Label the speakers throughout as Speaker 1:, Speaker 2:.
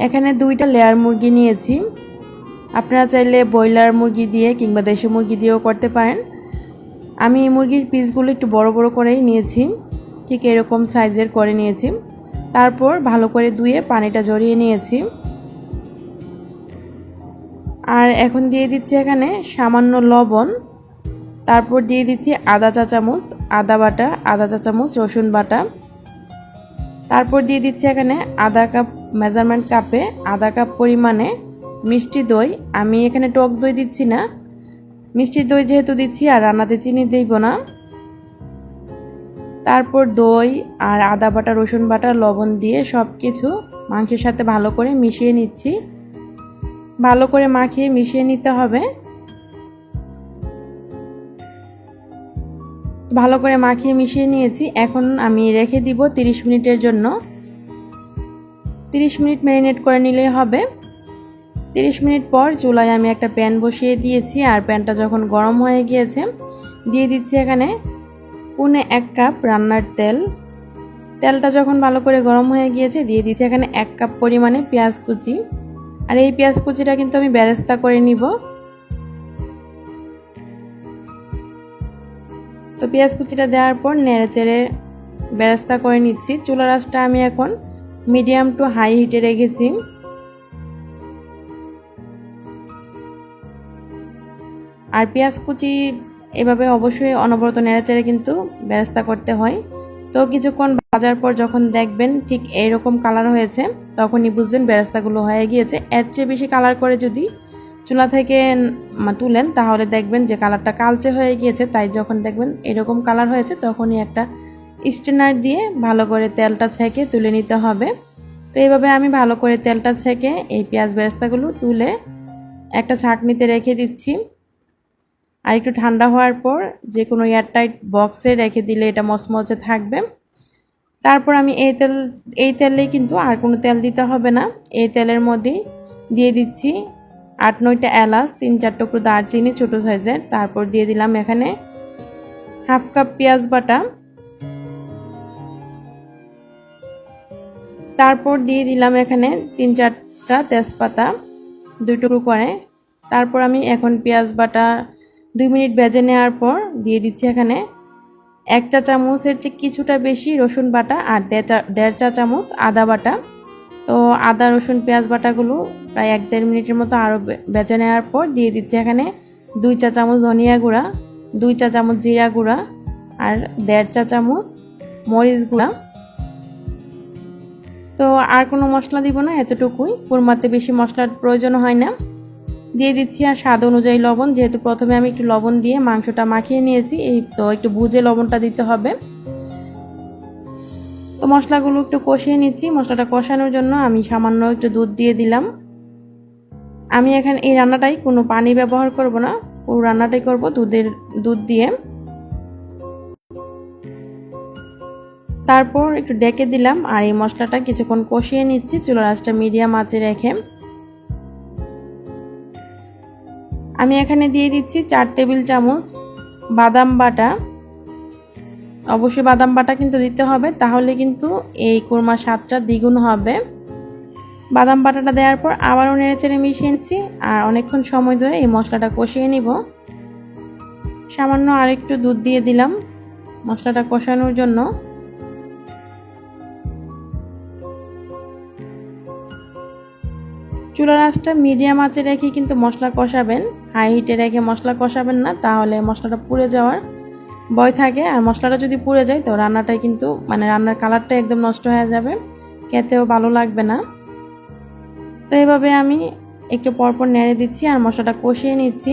Speaker 1: এখানে দুইটা লেয়ার মুরগি নিয়েছি। আপনারা চাইলে ব্রয়লার মুরগি দিয়ে কিংবা দেশি মুরগি দিয়েও করতে পারেন। আমি মুরগির পিসগুলো একটু বড় বড় করেই নিয়েছি। ঠিক এরকম সাইজের করে নিয়েছি। তারপর ভালো করে ধুয়ে পানিটা জড়িয়ে নিয়েছি। আর এখন দিয়ে দিচ্ছি এখানে সামান্য লবণ। তারপর দিয়ে দিচ্ছি আদা চা চামচ, আদা বাটা, আদা চা চামচ, রসুন বাটা। তারপর দিয়ে দিচ্ছি এখানে আধা কাপ মেজারমেন্ট কাপে আধা কাপ পরিমাণে মিষ্টি দই। আমি এখানে টক দই দিচ্ছি না। মিষ্টি দই যেহেতু দিচ্ছি আর রান্নাতে চিনি দিব না। তারপর দই আর আদা বাটা, রসুন বাটা, লবণ দিয়ে সব কিছু মাংসের সাথে ভালো করে মিশিয়ে নিচ্ছি। ভালো করে মাখিয়ে মিশিয়ে নিতে হবে। ভালো করে মাখিয়ে মিশিয়ে নিয়েছি। এখন আমি রেখে দিব 30 মিনিটের জন্য। 30 মিনিট ম্যারিনেট করে নিলেই হবে। 30 মিনিট পর চুলায় আমি একটা প্যান বসিয়ে দিয়েছি আর প্যানটা যখন গরম হয়ে গিয়েছে, দিয়ে দিচ্ছি এখানে পুনে এক কাপ রান্নার তেল। তেলটা যখন ভালো করে গরম হয়ে গিয়েছে, দিয়ে দিচ্ছি এখানে এক কাপ পরিমাণে পেঁয়াজ কুচি। আর এই পেঁয়াজ কুচিটা কিন্তু আমি ব্যারেস্তা করে নিব। তো পেঁয়াজ কুচিটা দেওয়ার পর নেড়ে চেড়ে ব্যারেস্তা করে নিচ্ছি। চুলা রাসটা আমি এখন মিডিয়াম টু হাই হিটে রেখেছি। আর পেঁয়াজ কুচি এভাবে অবশ্যই অনবরত নেড়েচেড়ে কিন্তু বেরাস্তা করতে হয়। তো কিছুক্ষণ ভাজার পর যখন দেখবেন ঠিক এইরকম কালার হয়েছে, তখনই বুঝবেন বেরাস্তাগুলো হয়ে গিয়েছে। এর চেয়ে বেশি কালার করে যদি চুলা থেকে তুলেন, তাহলে দেখবেন যে কালারটা কালচে হয়ে গিয়েছে। তাই যখন দেখবেন এরকম কালার হয়েছে, তখনই একটা স্টেনার দিয়ে ভালো করে তেলটা ছেঁকে তুলে নিতে হবে। তো এইভাবে আমি ভালো করে তেলটা ছেঁকে এই পেঁয়াজ বেরেস্তাগুলো তুলে একটা ছাঁকনিতে রেখে দিচ্ছি। আর একটু ঠান্ডা হওয়ার পর যে কোনো এয়ারটাইট বক্সে রেখে দিলে এটা মচমচে থাকবে। তারপর আমি এই তেল, এই তেলেই কিন্তু আর কোনো তেল দিতে হবে না। এই তেলের মধ্যেই দিয়ে দিচ্ছি আট নয়টা এলাচ, তিন চার টুকরো দারচিনি ছোটো সাইজের। তারপর দিয়ে দিলাম এখানে হাফ কাপ পেঁয়াজ বাটা। তারপর দিয়ে দিলাম এখানে তিন চারটা তেজপাতা, দুই টুকরো করে। তারপর আমি এখন পেঁয়াজ বাটা দুই মিনিট বেজে নেওয়ার পর দিয়ে দিচ্ছি এখানে এক চা চামচের চেয়ে কিছুটা বেশি রসুন বাটা আর দেড় চা চামচ আদা বাটা। তো আদা, রসুন, পেঁয়াজ বাটাগুলো প্রায় এক দেড় মিনিটের মতো আরও বেজে নেওয়ার পর দিয়ে দিচ্ছি এখানে দুই চা চামচ ধনিয়া গুঁড়া, দুই চা চামচ জিরা গুঁড়া আর দেড় চা চামচ মরিচ গুঁড়া। তো আর কোনো মশলা দিব না, এতটুকুই। কুরমাতে বেশি মশলার প্রয়োজন হয় না। দিয়ে দিচ্ছি আর স্বাদ অনুযায়ী লবণ, যেহেতু প্রথমে আমি একটু লবণ দিয়ে মাংসটা মাখিয়ে নিয়েছি, এই তো একটু বুঝে লবণটা দিতে হবে। তো মশলাগুলো একটু কষিয়ে নিচ্ছি, মশলাটা কষানোর জন্য আমি সামান্য একটু দুধ দিয়ে দিলাম। আমি এখানে এই রান্নাটাই কোনো পানি ব্যবহার করব না, পুরো রান্নাটাই করব দুধের, দুধ দিয়ে। তারপর একটু ডেকে দিলাম আর এই মশলাটা কিছুক্ষণ কষিয়ে নিচ্ছি। চুলার আঁচটা মিডিয়াম আঁচে রেখে। আমি এখানে দিয়ে দিচ্ছি চার টেবিল চামচ বাদাম বাটা। অবশ্যই বাদাম বাটা কিন্তু দিতে হবে, তাহলে কিন্তু এই কুরমার স্বাদটা দ্বিগুণ হবে। বাদাম বাটাটা দেওয়ার পর আবারও নেড়ে চেড়ে মিশিয়ে নিচ্ছি আর অনেকক্ষণ সময় ধরে এই মশলাটা কষিয়ে নিব। সামান্য আরেকটু দুধ দিয়ে দিলাম মশলাটা কষানোর জন্য। চুলার আঁচটা মিডিয়াম আঁচে রেখে কিন্তু মশলা কষাবেন। হাই হিটে রেখে মশলা কষাবেন না, তাহলে মশলাটা পুড়ে যাওয়ার ভয় থাকে। আর মশলাটা যদি পুড়ে যায়, তো রান্নাটাই কিন্তু মানে রান্নার কালারটা একদম নষ্ট হয়ে যাবে। খেতেও ভালো লাগবে না। তো এভাবে আমি একটু পরপর নেড়ে দিচ্ছি আর মশলাটা কষিয়ে নিচ্ছি।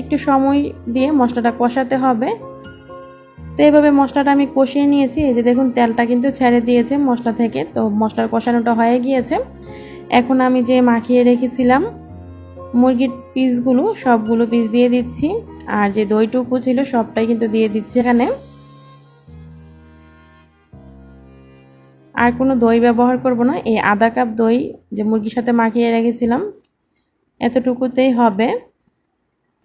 Speaker 1: একটু সময় দিয়ে মশলাটা কষাতে হবে। তো এইভাবে মশলাটা আমি কষিয়ে নিয়েছি। এই যে দেখুন, তেলটা কিন্তু ছেড়ে দিয়েছে মশলা থেকে। তো মশলার কষানোটা হয়ে গিয়েছে। এখন আমি যে মাখিয়ে রেখেছিলাম, মুরগির পিসগুলো, সবগুলো পিস দিয়ে দিচ্ছি। আর যে দইটুকু ছিল, সবটাই কিন্তু দিয়ে দিচ্ছি এখানে। আর কোনো দই ব্যবহার করব না। এই আধা কাপ দই যে মুরগির সাথে মাখিয়ে রেখেছিলাম, এতটুকুতেই হবে।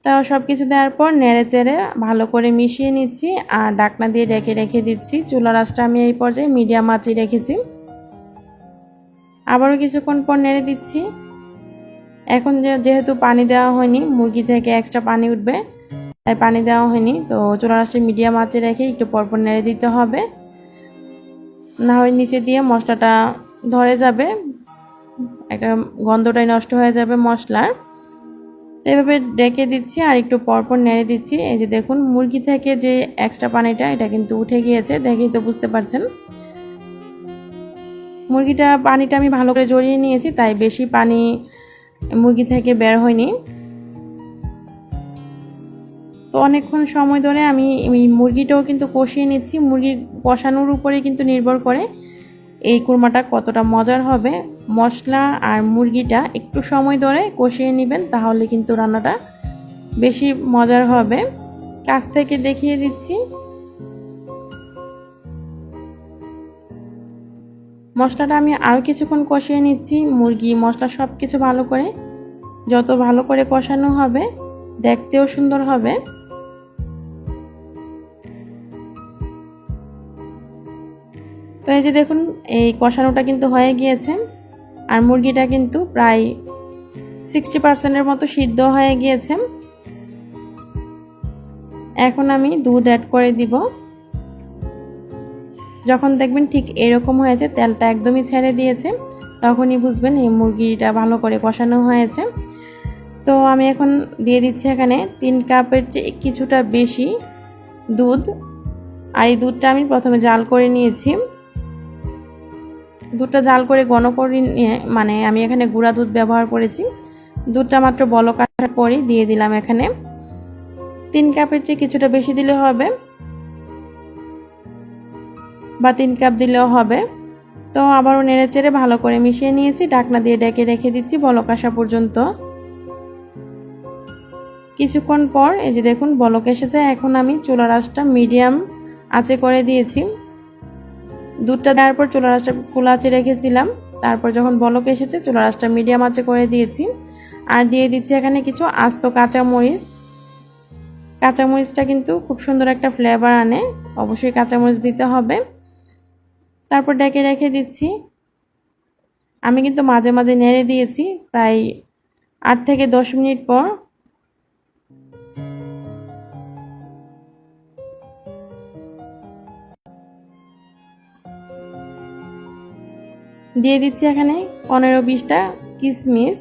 Speaker 1: তাও সব কিছু দেওয়ার পর নেড়ে চেড়ে ভালো করে মিশিয়ে নিচ্ছি, আর ডাকনা দিয়ে ডেকে রেখে দিচ্ছি। চুলা রাসটা আমি এই পর্যায়ে মিডিয়াম আঁচে রেখেছি। আবারও কিছুক্ষণ পর নেড়ে দিচ্ছি। এখন যেহেতু পানি দেওয়া হয়নি, মুরগি থেকে এক্সট্রা পানি উঠবে, তাই পানি দেওয়া হয়নি। তো চুলা রাসটা মিডিয়াম আঁচে রেখে একটু পরপর নেড়ে দিতে হবে। না হয় নিচে দিয়ে মশলাটা ধরে যাবে, একটা গন্ধটাই নষ্ট হয়ে যাবে মশলার। তো এভাবে ডেকে দিচ্ছি আর একটু পরপর নেড়ে দিচ্ছি। এই যে দেখুন, মুরগি থেকে যে এক্সট্রা পানিটা, এটা কিন্তু উঠে গিয়েছে, দেখেই তো বুঝতে পারছেন। মুরগিটা পানিটা আমি ভালো করে জড়িয়ে নিয়েছি, তাই বেশি পানি মুরগি থেকে বের হয়নি। তো অনেকক্ষণ সময় ধরে আমি মুরগিটাও কিন্তু কষিয়ে নিচ্ছি। মুরগির কষানোর উপরে কিন্তু নির্ভর করে এই কুরমাটা কতটা মজার হবে। মশলা আর মুরগিটা একটু সময় ধরে কষিয়ে নেবেন, তাহলে কিন্তু রান্নাটা বেশি মজার হবে। কাছ থেকে দেখিয়ে দিচ্ছি। মশলাটা আমি আরও কিছুক্ষণ কষিয়ে নিচ্ছি। মুরগি, মশলা সব কিছু ভালো করে। যত ভালো করে কষানো হবে, দেখতেও সুন্দর হবে। তো এই যে দেখুন, এই কষানোটা কিন্তু হয়ে গিয়েছে। আর মুরগিটা কিন্তু প্রায় সিক্সটি পার্সেন্টের মতো সিদ্ধ হয়ে গিয়েছে। এখন আমি দুধ অ্যাড করে দিব। যখন দেখবেন ঠিক এরকম হয়েছে, তেলটা একদমই ছেড়ে দিয়েছে, তখনই বুঝবেন এই মুরগিটা ভালো করে কষানো হয়েছে। তো আমি এখন দিয়ে দিচ্ছি এখানে তিন কাপের চেয়ে কিছুটা বেশি দুধ। আর এই দুধটা আমি প্রথমে জাল করে নিয়েছি। দুধটা জাল করে ঘন করে নিয়ে মানে আমি এখানে গুঁড়া দুধ ব্যবহার করেছি। দুধটা মাত্র বলক আসার পরই দিয়ে দিলাম এখানে। তিন কাপের চেয়ে কিছুটা বেশি দিলে হবে। বা তিন কাপ দিলেও হবে। তো আবারও নেড়ে চেড়ে ভালো করে মিশিয়ে নিয়েছি ডাকনা দিয়ে ডেকে রেখে দিচ্ছি বলক আসা পর্যন্ত। কিছুক্ষণ পর, এই যে দেখুন, বলক এসেছে, এখন আমি চুলা রাসটা মিডিয়াম আঁচে করে দিয়েছি। দুধটা দেওয়ার পর চুলা রাসটা ফুল আঁচে রেখেছিলাম। তারপর যখন বলক এসেছে চুলা রাসটা মিডিয়াম আঁচে করে দিয়েছি। আর দিয়ে দিচ্ছি এখানে কিছু আস্ত কাঁচামরিচ। কাঁচামরিচটা কিন্তু খুব সুন্দর একটা ফ্লেভার আনে। অবশ্যই কাঁচামরিচ দিতে হবে। তারপর ডেকে রেখে দিচ্ছি। আমি কিন্তু মাঝে মাঝে নেড়ে দিয়েছি, প্রায় আট থেকে দশ মিনিট পর। দিয়ে দিচ্ছি এখানে পনেরো বিশটা কিশমিশ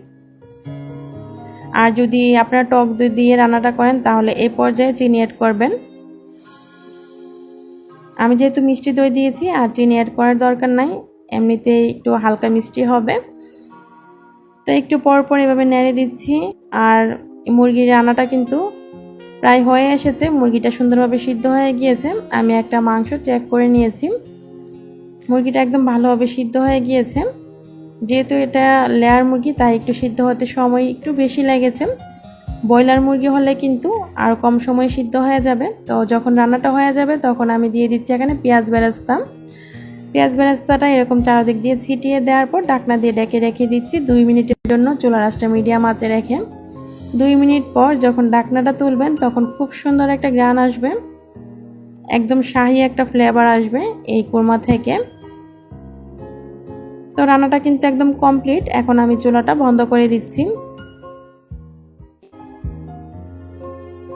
Speaker 1: আর যদি আপনারা টক দই দিয়ে রান্নাটা করেন, তাহলে এই পর্যায়ে চিনি অ্যাড করবেন। আমি যেহেতু মিষ্টি দই দিয়েছি আর চিনি অ্যাড করার দরকার নাই এমনিতে একটু হালকা মিষ্টি হবে। তো একটু পর পর এভাবে নেড়ে দিচ্ছি। আর মুরগির রান্নাটা কিন্তু প্রায় হয়ে এসেছে। মুরগিটা সুন্দরভাবে সিদ্ধ হয়ে গিয়েছে। আমি একটা মাংস চেক করে নিয়েছি। মুরগিটা একদম ভালোভাবে সিদ্ধ হয়ে গিয়েছে। যেহেতু এটা লেয়ার মুরগি, তাই একটু সিদ্ধ হতে সময় একটু বেশি লেগেছে। ব্রয়লার মুরগি হলে কিন্তু আর কম সময় সিদ্ধ হয়ে যাবে। তো যখন রান্নাটা হয়ে যাবে, তখন আমি দিয়ে দিচ্ছি এখানে পেঁয়াজ বেরাস্তা। পেঁয়াজ বেরাস্তাটা এরকম চারদিক দিয়ে ছিটিয়ে দেওয়ার পর ডাকনা দিয়ে ডেকে রেখে দিচ্ছি দুই মিনিটের জন্য চুলা রাসটা মিডিয়াম আঁচে রেখে। দুই মিনিট পর যখন ডাকনাটা তুলবেন, তখন খুব সুন্দর একটা গ্রান আসবে। একদম শাহি একটা ফ্লেভার আসবে এই কোরমা থেকে। তো রান্নাটা কিন্তু একদম কমপ্লিট এখন আমি চুলাটা বন্ধ করে দিচ্ছি।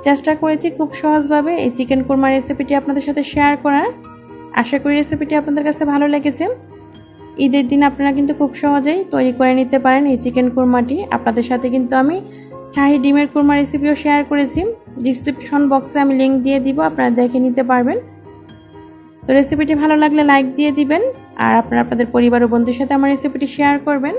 Speaker 1: চেষ্টা করেছি খুব সহজভাবে এই চিকেন কোরমা রেসিপিটি আপনাদের সাথে শেয়ার করার। আশা করি রেসিপিটি আপনাদের কাছে ভালো লেগেছে। ঈদের দিন আপনারা কিন্তু খুব সহজেই তৈরি করে নিতে পারেন এই চিকেন কোরমাটি। আপনাদের সাথে কিন্তু আমি শাহি ডিমের কোরমা রেসিপিও শেয়ার করেছি। ডিসক্রিপশন বক্সে আমি লিঙ্ক দিয়ে দিব, আপনারা দেখে নিতে পারবেন। তো রেসিপিটি ভালো লাগলে লাইক দিয়ে দিবেন, আর আপনারা আপনাদের পরিবার ও বন্ধুর সাথে আমার রেসিপিটি শেয়ার করবেন।